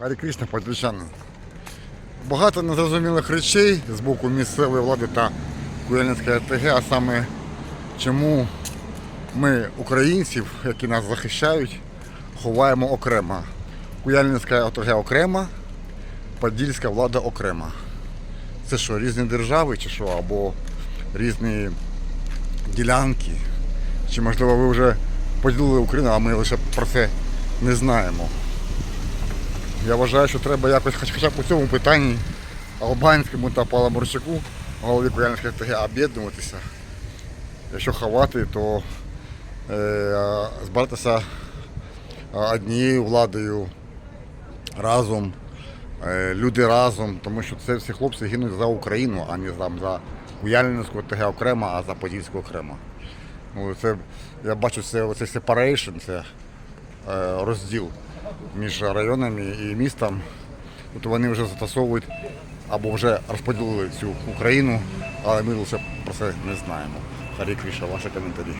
Харі Кришна, подільчани. Багато незрозумілих речей з боку місцевої влади та Куяльницької ОТГ, а саме чому ми, українців, які нас захищають, ховаємо окремо. Куяльницька ОТГ окремо, Подільська влада окремо. Це що, різні держави чи що? Або різні ділянки? Чи можливо ви вже поділили Україну, а ми лише про це не знаємо? Я вважаю, що треба якось хоч- хоча б у цьому питанні Албанському та Паламурчаку, голові Куяльницької ТГ, об'єднуватися. Якщо ховати, то е, збиратися е, однією владою разом, е, люди разом, тому що це всі хлопці гинуть за Україну, а не там, за Куяльницьку ТГ окремо, а за Подільську окремо. Ну, це, я бачу, це оцей separation, це е, розділ між районами і містом. От вони вже застосовують або вже розподілили цю Україну, але ми лише про це не знаємо. Харі Кріша, ваші коментарі.